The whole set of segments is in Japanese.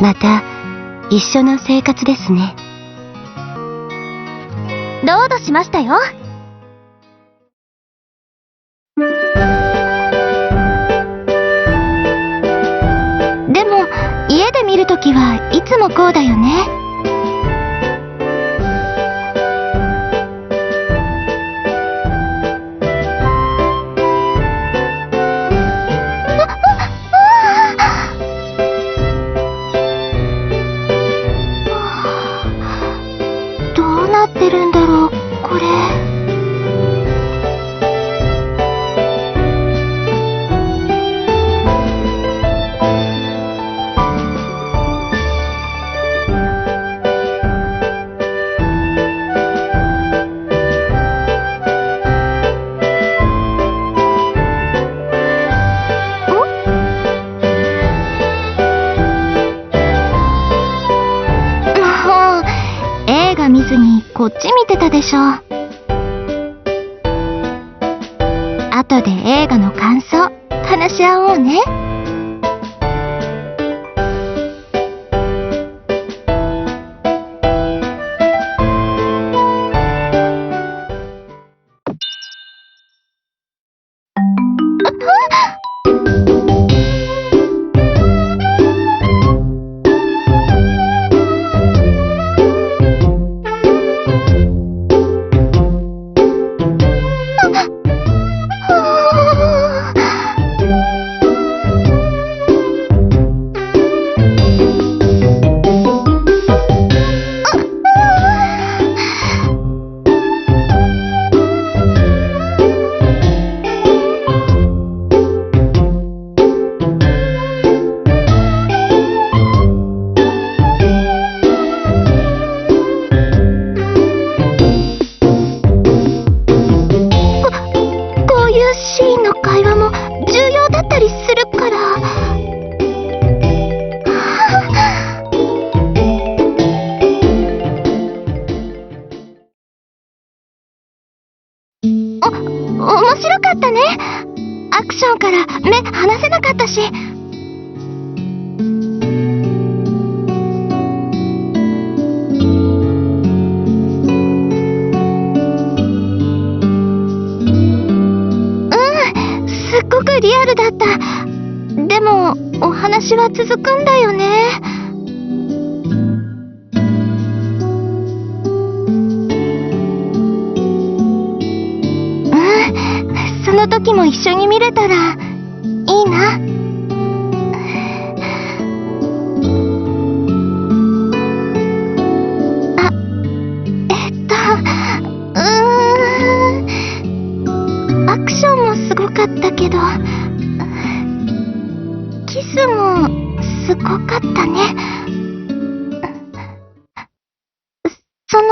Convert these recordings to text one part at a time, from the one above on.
また、一緒の生活ですね。ロードしましたよ。でも、家で見るときはいつもこうだよね。ってるんだろう、これ。しょ。後で映画の感想、話し合おうね。話は続くんだよね。うん、その時も一緒に見れたら、いいな。あ、えっと、うーん。アクションもすごかったけど、キスもすごかったね。その、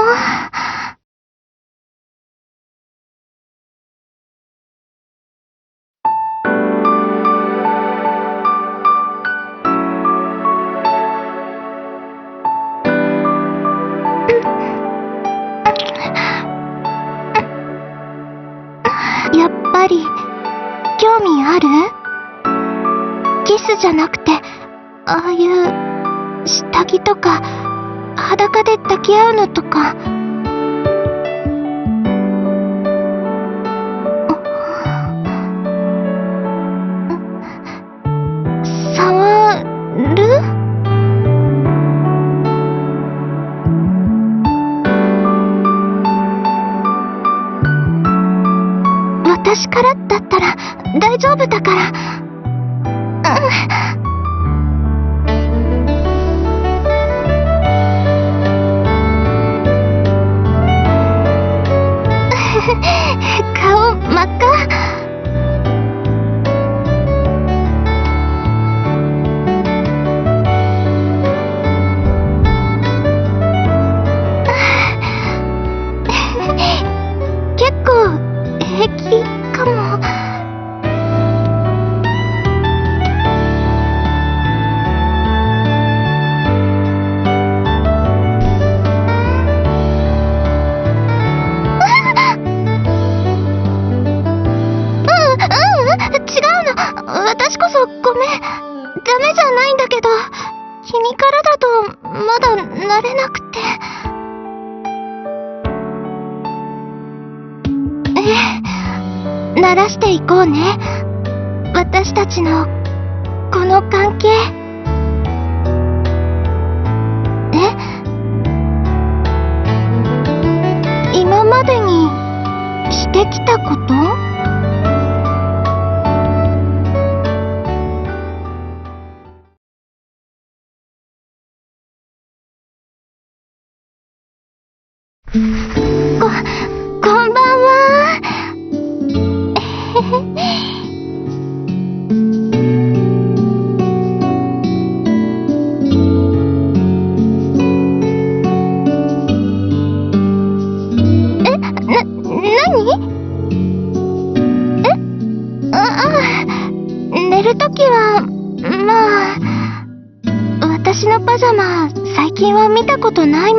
私からだったら大丈夫だから。ええ、慣らしていこうね。私たちの、この関係。え？今までにしてきたこと？ない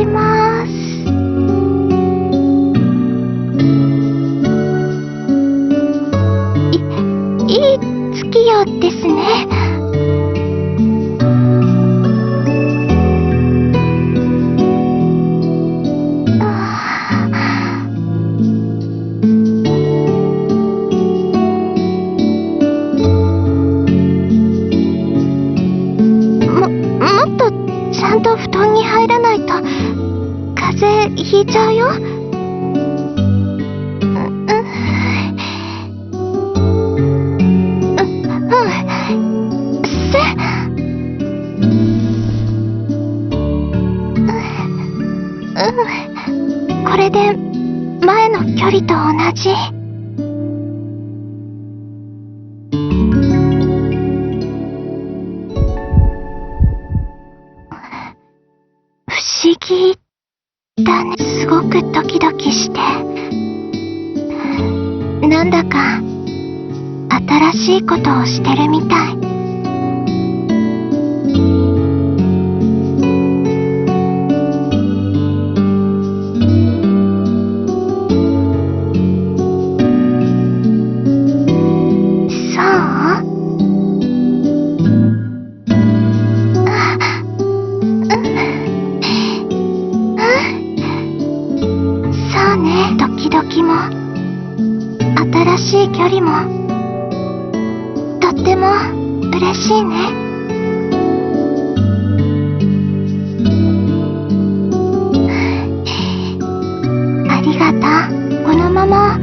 もっとちゃんと布団に入らないと。風邪ひいちゃうよ。うんううんせうんこれで前の距離と同じ。ことをしてるみたい。りがとう。このまま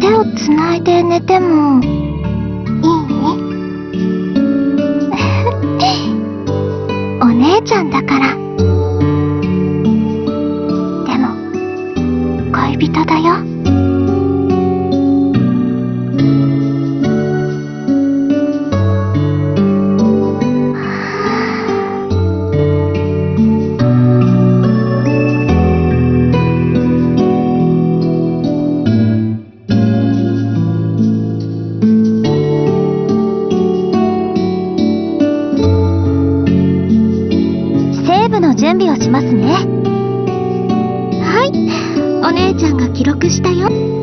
手をつないで寝てもいい？お姉ちゃんだから。でも、恋人だよ。準備をしますね。はい、お姉ちゃんが記録したよ。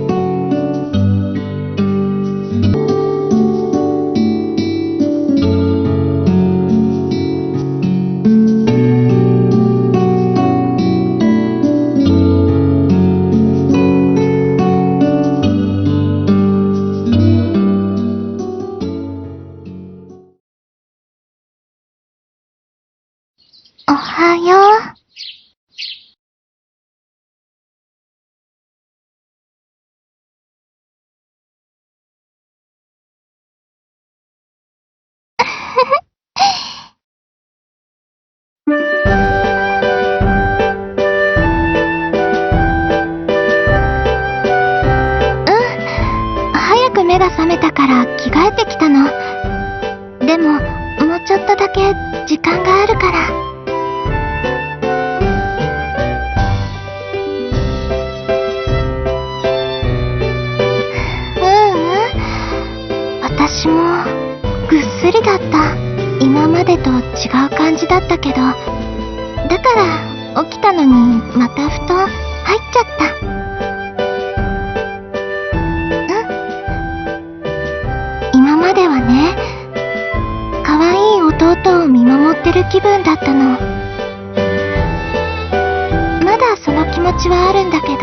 たから着替えてきたのでももうちょっとだ。け時間があるから。ううん。私もぐっすりだった。今までと違う感じだったけど。だから起きたのにまた布団入っちゃった。ってる気分だったの。まだその気持ちはあるんだけど、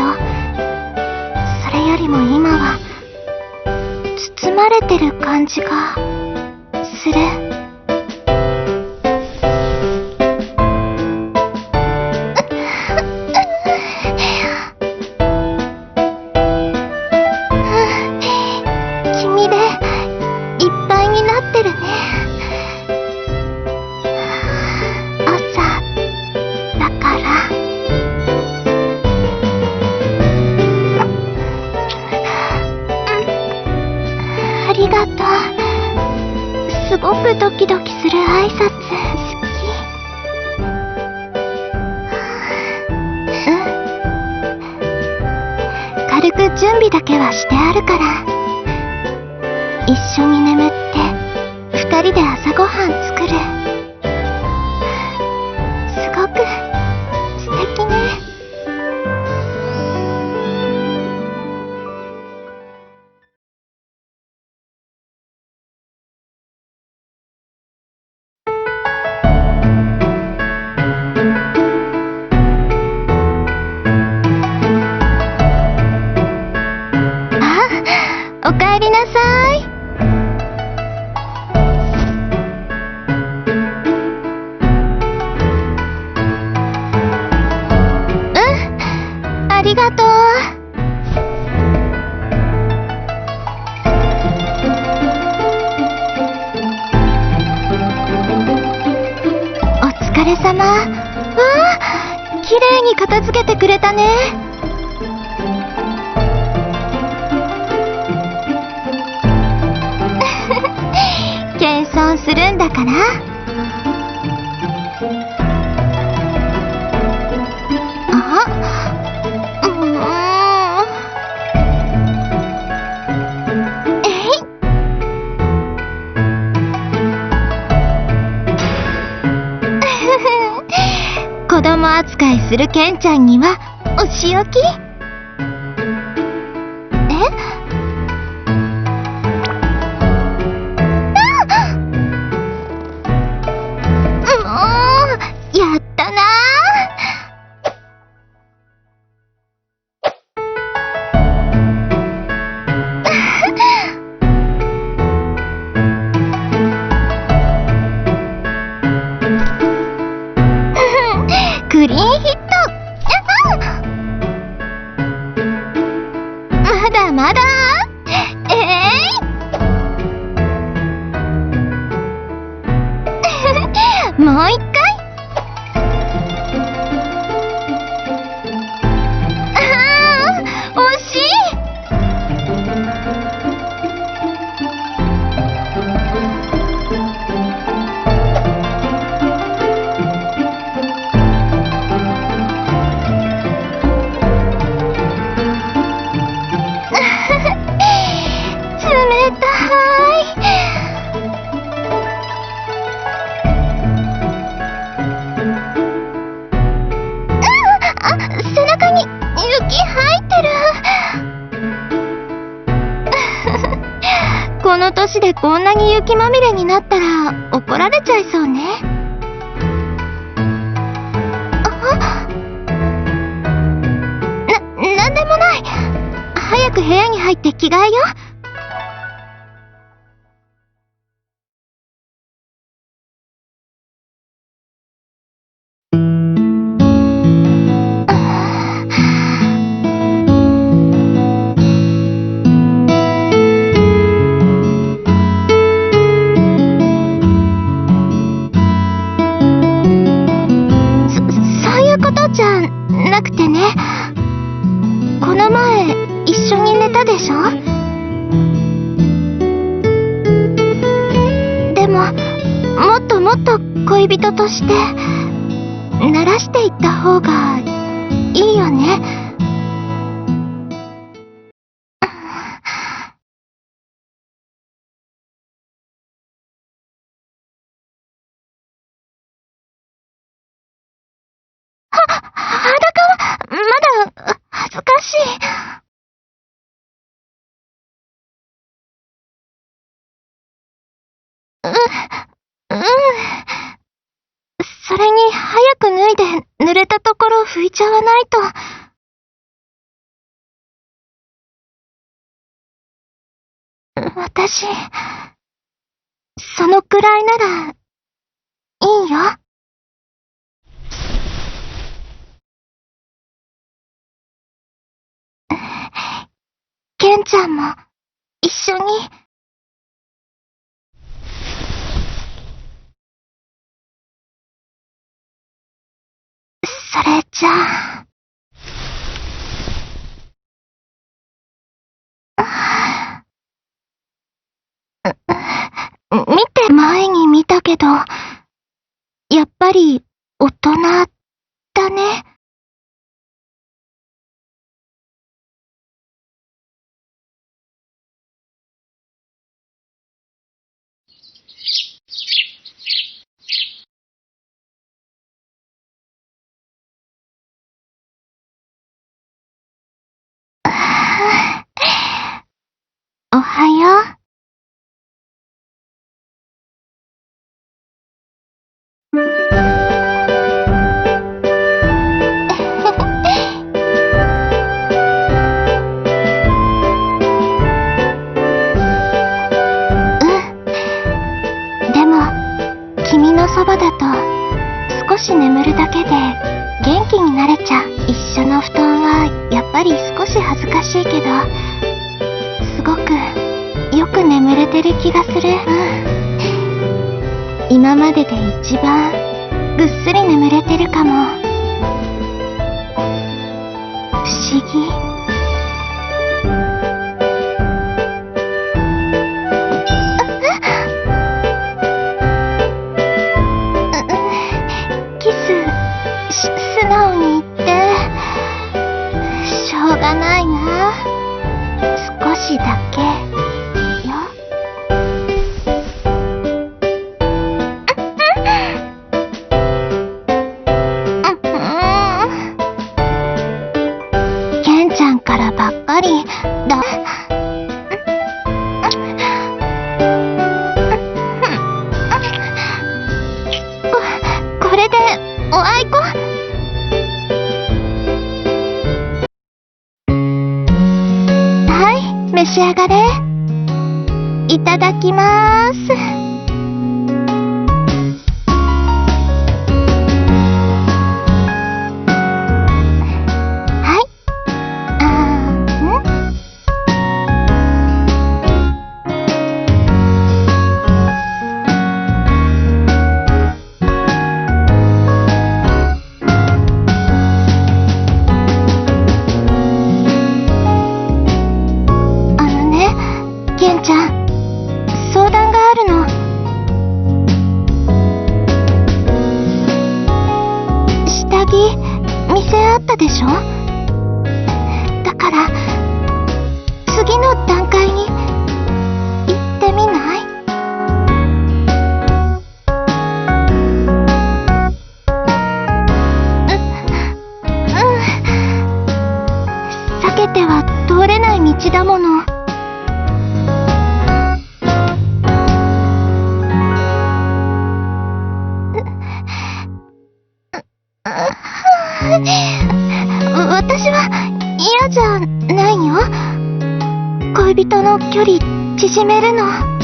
それよりも今は、包まれてる感じが、する。君で、いっぱいになってるね。だけはしてあるから。れ様。わあ、綺麗に片付けてくれたね。謙遜するんだから。扱いするケンちゃんにはお仕置き？ら怒られちゃいそうね。あな、なんでもない。早く部屋に入って着替えよ。う、たでしょ？でも、もっともっと恋人として、慣らしていった方がいいよね。拭いちゃわないと。私、そのくらいなら、いいよ。ケンちゃんも、一緒に。それじゃあ。眠るだけで元気になれちゃう。一緒の布団はやっぱり少し恥ずかしいけど、すごくよく眠れてる気がする。うん。今までで一番ぐっすり眠れてるかも。不思議。いただきます。店あったでしょ？だから、次の段階に、行ってみない？う、うん。避けては通れない道だもの。私は嫌じゃないよ。恋人の距離縮めるの。